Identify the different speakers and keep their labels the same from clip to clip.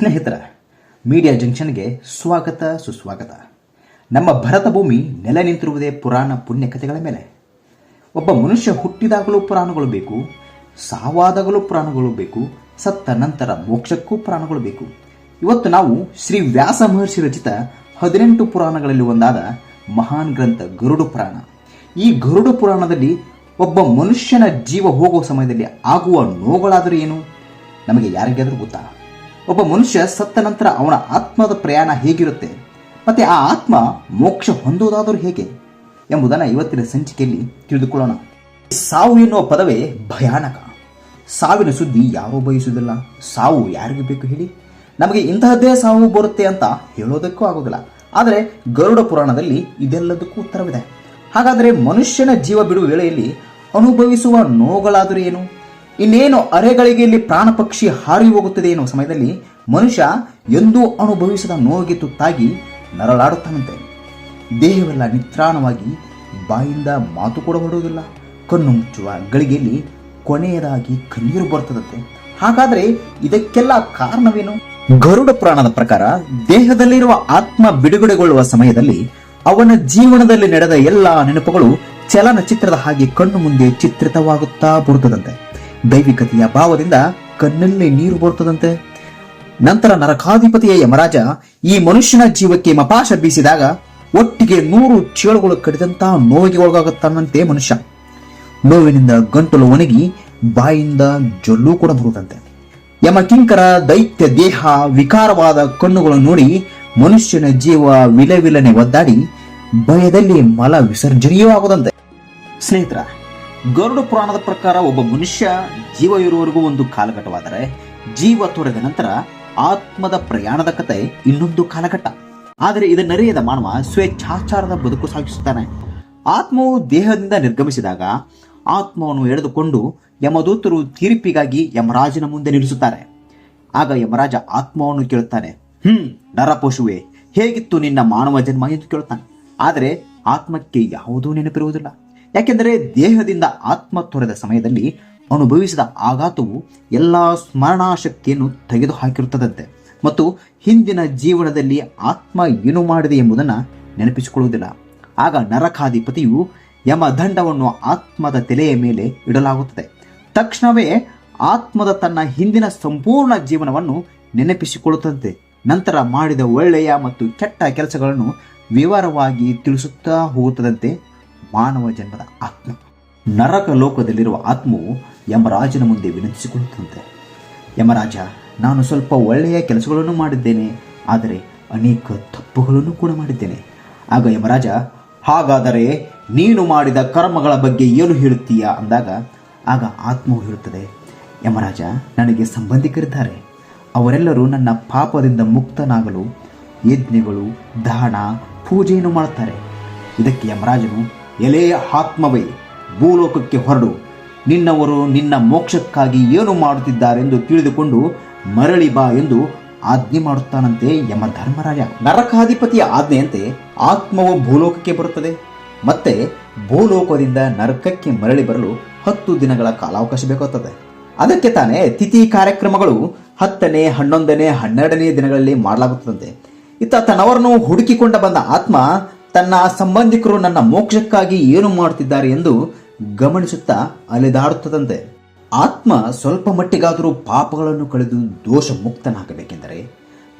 Speaker 1: ಸ್ನೇಹಿತರ, ಮೀಡಿಯಾ ಜಂಕ್ಷನ್ಗೆ ಸ್ವಾಗತ ಸುಸ್ವಾಗತ. ನಮ್ಮ ಭರತ ಭೂಮಿ ನೆಲೆ ನಿಂತಿರುವುದೇ ಪುರಾಣ ಪುಣ್ಯ ಕಥೆಗಳ ಮೇಲೆ. ಒಬ್ಬ ಮನುಷ್ಯ ಹುಟ್ಟಿದಾಗಲೂ ಪುರಾಣಗಳು ಬೇಕು, ಸಾವಾದಾಗಲೂ ಪುರಾಣಗಳು ಬೇಕು, ಸತ್ತ ನಂತರ ಮೋಕ್ಷಕ್ಕೂ ಪುರಾಣಗಳು ಬೇಕು. ಇವತ್ತು ನಾವು ಶ್ರೀ ವ್ಯಾಸ ಮಹರ್ಷಿ ರಚಿತ ಹದಿನೆಂಟು ಪುರಾಣಗಳಲ್ಲಿ ಒಂದಾದ ಮಹಾನ್ ಗ್ರಂಥ ಗರುಡು ಪುರಾಣ. ಈ ಗರುಡು ಪುರಾಣದಲ್ಲಿ ಒಬ್ಬ ಮನುಷ್ಯನ ಜೀವ ಹೋಗುವ ಸಮಯದಲ್ಲಿ ಆಗುವ ನೋವುಗಳಾದರೂ ಏನು? ನಮಗೆ ಯಾರಿಗಾದರೂ ಗೊತ್ತಾ? ಒಬ್ಬ ಮನುಷ್ಯ ಸತ್ತ ನಂತರ ಅವನ ಆತ್ಮದ ಪ್ರಯಾಣ ಹೇಗಿರುತ್ತೆ? ಮತ್ತೆ ಆ ಆತ್ಮ ಮೋಕ್ಷ ಹೊಂದುವುದಾದರೂ ಹೇಗೆ? ಎಂಬುದನ್ನು ಇವತ್ತಿನ ಸಂಚಿಕೆಯಲ್ಲಿ ತಿಳಿದುಕೊಳ್ಳೋಣ. ಸಾವು ಎನ್ನುವ ಪದವೇ ಭಯಾನಕ. ಸಾವಿನ ಸುದ್ದಿ ಯಾರೂ ಬಯಸುವುದಿಲ್ಲ. ಸಾವು ಯಾರಿಗೆ ಬೇಕು ಹೇಳಿ? ನಮಗೆ ಇಂತಹದ್ದೇ ಸಾವು ಬರುತ್ತೆ ಅಂತ ಹೇಳೋದಕ್ಕೂ ಆಗೋದಿಲ್ಲ. ಆದರೆ ಗರುಡ ಪುರಾಣದಲ್ಲಿ ಇದೆಲ್ಲದಕ್ಕೂ ಉತ್ತರವಿದೆ. ಹಾಗಾದರೆ ಮನುಷ್ಯನ ಜೀವ ಬಿಡುವ ವೇಳೆಯಲ್ಲಿ ಅನುಭವಿಸುವ ನೋವುಗಳಾದರೂ ಏನು? ಇನ್ನೇನು ಅರೆಗಳಿಗೆಯಲ್ಲಿ ಪ್ರಾಣ ಪಕ್ಷಿ ಹಾರಿ ಹೋಗುತ್ತದೆ ಎನ್ನುವ ಸಮಯದಲ್ಲಿ ಮನುಷ್ಯ ಎಂದೂ ಅನುಭವಿಸದ ನೋವಿಗೆ ತುತ್ತಾಗಿ ನರಳಾಡುತ್ತಾನಂತೆ. ದೇಹವೆಲ್ಲ ನಿತ್ರಾಣವಾಗಿ ಬಾಯಿಂದ ಮಾತು ಕೂಡ ಹೊರಡುವುದಿಲ್ಲ. ಕಣ್ಣು ಮುಚ್ಚುವ ಗಳಿಗೆಯಲ್ಲಿ ಕೊನೆಯದಾಗಿ ಕಣ್ಣೀರು ಬರ್ತದಂತೆ ಹಾಗಾದರೆ ಇದಕ್ಕೆಲ್ಲ ಕಾರಣವೇನು? ಗರುಡ ಪ್ರಾಣದ ಪ್ರಕಾರ ದೇಹದಲ್ಲಿರುವ ಆತ್ಮ ಬಿಡುಗಡೆಗೊಳ್ಳುವ ಸಮಯದಲ್ಲಿ ಅವನ ಜೀವನದಲ್ಲಿ ನಡೆದ ಎಲ್ಲ ನೆನಪುಗಳು ಚಲನಚಿತ್ರದ ಹಾಗೆ ಕಣ್ಣು ಮುಂದೆ ಚಿತ್ರಿತವಾಗುತ್ತಾ ಬರುತ್ತದಂತೆ. ದೈವಿಕತೆಯ ಭಾವದಿಂದ ಕಣ್ಣಲ್ಲಿ ನೀರು ಬರುತ್ತದಂತೆ. ನಂತರ ನರಕಾಧಿಪತಿಯ ಯಮರಾಜ ಈ ಮನುಷ್ಯನ ಜೀವಕ್ಕೆ ಮಪಾಶ ಬೀಸಿದಾಗ ಒಟ್ಟಿಗೆ ನೂರು ಚೇಳುಗಳು ಕಡಿದಂತಹ ನೋವಿಗೆ ಒಳಗಾಗುತ್ತಾನಂತೆ ಮನುಷ್ಯ. ನೋವಿನಿಂದ ಗಂಟಲು ಒಣಗಿ ಬಾಯಿಂದ ಜೊಲ್ಲು ಕೂಡ ಬರುತ್ತಂತೆ. ಯಮಕಿಂಕರ ದೈತ್ಯ ದೇಹ ವಿಕಾರವಾದ ಕಣ್ಣುಗಳನ್ನು ನೋಡಿ ಮನುಷ್ಯನ ಜೀವ ವಿಲವಿಲನೆ ಒದ್ದಾಡಿ ಭಯದಲ್ಲಿ ಮಲ ವಿಸರ್ಜನೆಯೂ ಆಗುದಂತೆ ಸ್ನೇಹಿತರ ಗರುಡ ಪುರಾಣದ ಪ್ರಕಾರ ಒಬ್ಬ ಮನುಷ್ಯ ಜೀವ ಇರುವವರೆಗೂ ಒಂದು ಕಾಲಘಟ್ಟವಾದರೆ ಜೀವ ತೊರೆದ ನಂತರ ಆತ್ಮದ ಪ್ರಯಾಣದ ಕತೆ ಇನ್ನೊಂದು ಕಾಲಘಟ್ಟ. ಆದರೆ ಇದನ್ನರಿಯದ ಮಾನವ ಸ್ವೇಚ್ಛಾಚಾರದ ಬದುಕು ಸಾಗಿಸುತ್ತಾನೆ. ಆತ್ಮವು ದೇಹದಿಂದ ನಿರ್ಗಮಿಸಿದಾಗ ಆತ್ಮವನ್ನು ಎಳೆದುಕೊಂಡು ಯಮದೂತರು ತೀರ್ಪಿಗಾಗಿ ಯಮರಾಜನ ಮುಂದೆ ನಿಲ್ಲಿಸುತ್ತಾರೆ. ಆಗ ಯಮರಾಜ ಆತ್ಮವನ್ನು ಕೇಳುತ್ತಾನೆ, ಹ್ಮ್, ನರಪಶುವೆ, ಹೇಗಿತ್ತು ನಿನ್ನ ಮಾನವ ಜನ್ಮ? ಎಂದು ಕೇಳುತ್ತಾನೆ. ಆದರೆ ಆತ್ಮಕ್ಕೆ ಯಾವುದೂ ನೆನಪಿರುವುದಿಲ್ಲ. ಯಾಕೆಂದರೆ ದೇಹದಿಂದ ಆತ್ಮ ತೊರೆದ ಸಮಯದಲ್ಲಿ ಅನುಭವಿಸಿದ ಆಘಾತವು ಎಲ್ಲ ಸ್ಮರಣಾಶಕ್ತಿಯನ್ನು ತೆಗೆದುಹಾಕಿರುತ್ತದಂತೆ. ಮತ್ತು ಹಿಂದಿನ ಜೀವನದಲ್ಲಿ ಆತ್ಮ ಏನು ಮಾಡಿದೆ ಎಂಬುದನ್ನು ನೆನಪಿಸಿಕೊಳ್ಳುವುದಿಲ್ಲ. ಆಗ ನರಕಾಧಿಪತಿಯು ಯಮದಂಡವನ್ನು ಆತ್ಮದ ತಲೆಯ ಮೇಲೆ ಇಡಲಾಗುತ್ತದೆ. ತಕ್ಷಣವೇ ಆತ್ಮದ ತನ್ನ ಹಿಂದಿನ ಸಂಪೂರ್ಣ ಜೀವನವನ್ನು ನೆನಪಿಸಿಕೊಳ್ಳುತ್ತದೆ ನಂತರ ಮಾಡಿದ ಒಳ್ಳೆಯ ಮತ್ತು ಕೆಟ್ಟ ಕೆಲಸಗಳನ್ನು ವಿವರವಾಗಿ ತಿಳಿಸುತ್ತಾ ಹೋಗುತ್ತದಂತೆ ಮಾನವ ಜನ್ಮದ ಆತ್ಮ, ನರಕ ಲೋಕದಲ್ಲಿರುವ ಆತ್ಮವು ಯಮರಾಜನ ಮುಂದೆ ವಿನಂತಿಸಿಕೊಳ್ಳುತ್ತಂತೆ ಯಮರಾಜ, ನಾನು ಸ್ವಲ್ಪ ಒಳ್ಳೆಯ ಕೆಲಸಗಳನ್ನು ಮಾಡಿದ್ದೇನೆ, ಆದರೆ ಅನೇಕ ತಪ್ಪುಗಳನ್ನು ಕೂಡ ಮಾಡಿದ್ದೇನೆ. ಆಗ ಯಮರಾಜ, ಹಾಗಾದರೆ ನೀನು ಮಾಡಿದ ಕರ್ಮಗಳ ಬಗ್ಗೆ ಏನು ಹೇಳುತ್ತೀಯಾ ಅಂದಾಗ, ಆಗ ಆತ್ಮವು ಹೇಳುತ್ತದೆ, ಯಮರಾಜ, ನನಗೆ ಸಂಬಂಧಿಕರಿದ್ದಾರೆ. ಅವರೆಲ್ಲರೂ ನನ್ನ ಪಾಪದಿಂದ ಮುಕ್ತನಾಗಲು ಯಜ್ಞಗಳು, ದಾನ, ಪೂಜೆಯನ್ನು ಮಾಡುತ್ತಾರೆ. ಇದಕ್ಕೆ ಯಮರಾಜನು ಎಲೆ ಆತ್ಮವೇ ಭೂಲೋಕಕ್ಕೆ ಹೊರಡು. ನಿನ್ನವರು ನಿನ್ನ ಮೋಕ್ಷಕ್ಕಾಗಿ ಏನು ಮಾಡುತ್ತಿದ್ದಾರೆಂದು ತಿಳಿದುಕೊಂಡು ಮರಳಿ ಬಾ ಎಂದು ಆಜ್ಞೆ ಮಾಡುತ್ತಾನಂತೆ ಯಮ ಧರ್ಮರಾಜ ನರಕಾಧಿಪತಿಯ ಆಜ್ಞೆಯಂತೆ ಆತ್ಮವು ಭೂಲೋಕಕ್ಕೆ ಬರುತ್ತದೆ. ಮತ್ತೆ ಭೂಲೋಕದಿಂದ ನರಕಕ್ಕೆ ಮರಳಿ ಬರಲು ಹತ್ತು ದಿನಗಳ ಕಾಲಾವಕಾಶ ಬೇಕಾಗುತ್ತದೆ. ಅದಕ್ಕೆ ತಾನೇ ತಿಥಿ ಕಾರ್ಯಕ್ರಮಗಳು ಹತ್ತನೇ, ಹನ್ನೊಂದನೇ, ಹನ್ನೆರಡನೇ ದಿನಗಳಲ್ಲಿ ಮಾಡಲಾಗುತ್ತದೆ ಇತ್ತ ತನ್ನವರನ್ನು ಹುಡುಕಿಕೊಂಡ ಬಂದ ಆತ್ಮ ತನ್ನ ಸಂಬಂಧಿಕರು ನನ್ನ ಮೋಕ್ಷಕ್ಕಾಗಿ ಏನು ಮಾಡುತ್ತಿದ್ದಾರೆ ಎಂದು ಗಮನಿಸುತ್ತಾ ಅಲೆದಾಡುತ್ತದಂತೆ. ಆತ್ಮ ಸ್ವಲ್ಪ ಮಟ್ಟಿಗಾದರೂ ಪಾಪಗಳನ್ನು ಕಳೆದು ದೋಷ ಮುಕ್ತನಾಗಬೇಕೆಂದರೆ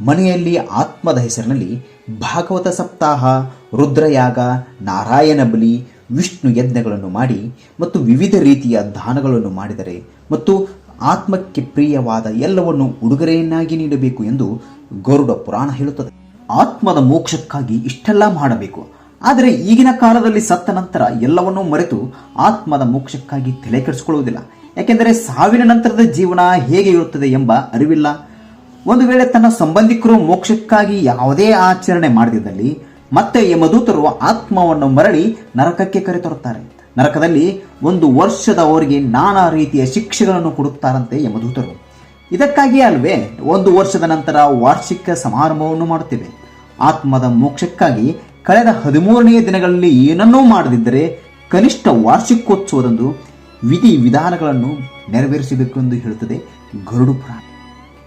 Speaker 1: ಮನೆಯಲ್ಲಿ ಆತ್ಮದ ಹೆಸರಿನಲ್ಲಿ ಭಾಗವತ ಸಪ್ತಾಹ, ರುದ್ರಯಾಗ, ನಾರಾಯಣ ಬಲಿ, ವಿಷ್ಣು ಯಜ್ಞಗಳನ್ನು ಮಾಡಿ ಮತ್ತು ವಿವಿಧ ರೀತಿಯ ದಾನಗಳನ್ನು ಮಾಡಿದರೆ ಮತ್ತು ಆತ್ಮಕ್ಕೆ ಪ್ರಿಯವಾದ ಎಲ್ಲವನ್ನು ಉಡುಗೊರೆಯನ್ನಾಗಿ ನೀಡಬೇಕು ಎಂದು ಗರುಡ ಪುರಾಣ ಹೇಳುತ್ತದೆ. ಆತ್ಮದ ಮೋಕ್ಷಕ್ಕಾಗಿ ಇಷ್ಟೆಲ್ಲ ಮಾಡಬೇಕು. ಆದರೆ ಈಗಿನ ಕಾಲದಲ್ಲಿ ಸತ್ತ ನಂತರ ಎಲ್ಲವನ್ನೂ ಮರೆತು ಆತ್ಮದ ಮೋಕ್ಷಕ್ಕಾಗಿ ತಲೆ ಕೆಡಿಸಿಕೊಳ್ಳುವುದಿಲ್ಲ. ಯಾಕೆಂದರೆ ಸಾವಿನ ನಂತರದ ಜೀವನ ಹೇಗೆ ಇರುತ್ತದೆ ಎಂಬ ಅರಿವಿಲ್ಲ. ಒಂದು ವೇಳೆ ತನ್ನ ಸಂಬಂಧಿಕರು ಮೋಕ್ಷಕ್ಕಾಗಿ ಯಾವುದೇ ಆಚರಣೆ ಮಾಡದಿದ್ದಲ್ಲಿ ಮತ್ತೆ ಯಮದೂತರು ಆತ್ಮವನ್ನು ಮರಳಿ ನರಕಕ್ಕೆ ಕರೆತರುತ್ತಾರೆ. ನರಕದಲ್ಲಿ ಒಂದು ವರ್ಷದವರೆಗೆ ನಾನಾ ರೀತಿಯ ಶಿಕ್ಷೆಗಳನ್ನು ಕೊಡುತ್ತಾರಂತೆ ಯಮದೂತರು. ಇದಕ್ಕಾಗಿಯೇ ಅಲ್ವೇ, ಒಂದು ವರ್ಷದ ನಂತರ ವಾರ್ಷಿಕ ಸಮಾರಂಭವನ್ನು ಮಾಡುತ್ತೇವೆ. ಆತ್ಮದ ಮೋಕ್ಷಕ್ಕಾಗಿ ಕಳೆದ ಹದಿಮೂರನೆಯ ದಿನಗಳಲ್ಲಿ ಏನನ್ನೂ ಮಾಡದಿದ್ದರೆ ಕನಿಷ್ಠ ವಾರ್ಷಿಕೋತ್ಸವದಂದು ವಿಧಿ ವಿಧಾನಗಳನ್ನು ನೆರವೇರಿಸಬೇಕು ಎಂದು ಹೇಳುತ್ತದೆ ಗರುಡು ಪುರಾಣ.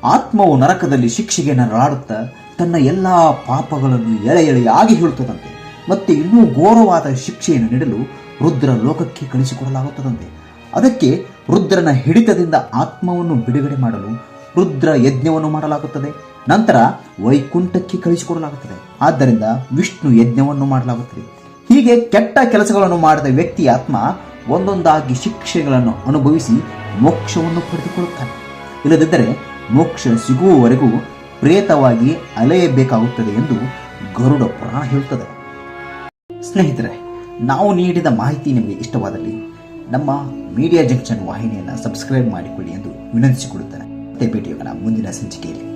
Speaker 1: ಆತ್ಮವು ನರಕದಲ್ಲಿ ಶಿಕ್ಷೆಗೆ ನರಳಾಡುತ್ತಾ ತನ್ನ ಎಲ್ಲ ಪಾಪಗಳನ್ನು ಎಳೆ ಎಳೆಯಾಗಿ ಹೇಳುತ್ತದಂತೆ ಮತ್ತು ಇನ್ನೂ ಘೋರವಾದ ಶಿಕ್ಷೆಯನ್ನು ನೀಡಲು ರುದ್ರ ಲೋಕಕ್ಕೆ ಕಳಿಸಿಕೊಡಲಾಗುತ್ತದಂತೆ. ಅದಕ್ಕೆ ರುದ್ರನ ಹಿಡಿತದಿಂದ ಆತ್ಮವನ್ನು ಬಿಡುಗಡೆ ಮಾಡಲು ರುದ್ರ ಯಜ್ಞವನ್ನು ಮಾಡಲಾಗುತ್ತದೆ. ನಂತರ ವೈಕುಂಠಕ್ಕೆ ಕಳಿಸಿಕೊಡಲಾಗುತ್ತದೆ ಆದ್ದರಿಂದ ವಿಷ್ಣು ಯಜ್ಞವನ್ನು ಮಾಡಲಾಗುತ್ತದೆ. ಹೀಗೆ ಕೆಟ್ಟ ಕೆಲಸಗಳನ್ನು ಮಾಡಿದ ವ್ಯಕ್ತಿಯ ಆತ್ಮ ಒಂದೊಂದಾಗಿ ಶಿಕ್ಷೆಗಳನ್ನು ಅನುಭವಿಸಿ ಮೋಕ್ಷವನ್ನು ಪಡೆದುಕೊಳ್ಳುತ್ತಾನೆ. ಇಲ್ಲದಿದ್ದರೆ ಮೋಕ್ಷ ಸಿಗುವವರೆಗೂ ಪ್ರೇತವಾಗಿ ಅಲೆಯಬೇಕಾಗುತ್ತದೆ ಎಂದು ಗರುಡ ಪುರಾಣ ಹೇಳುತ್ತದೆ. ಸ್ನೇಹಿತರೆ, ನಾವು ನೀಡಿದ ಮಾಹಿತಿ ನಿಮಗೆ ಇಷ್ಟವಾದಲ್ಲಿ ನಮ್ಮ ಮೀಡಿಯಾ ಜಂಕ್ಷನ್ ವಾಹಿನಿಯನ್ನು ಸಬ್ಸ್ಕ್ರೈಬ್ ಮಾಡಿಕೊಳ್ಳಿ ಎಂದು ವಿನಂತಿಸಿಕೊಳ್ಳುತ್ತೇನೆ. ಮತ್ತೆ ಭೇಟಿಯಾಗೋಣ ಮುಂದಿನ ಸಂಚಿಕೆಯಲ್ಲಿ.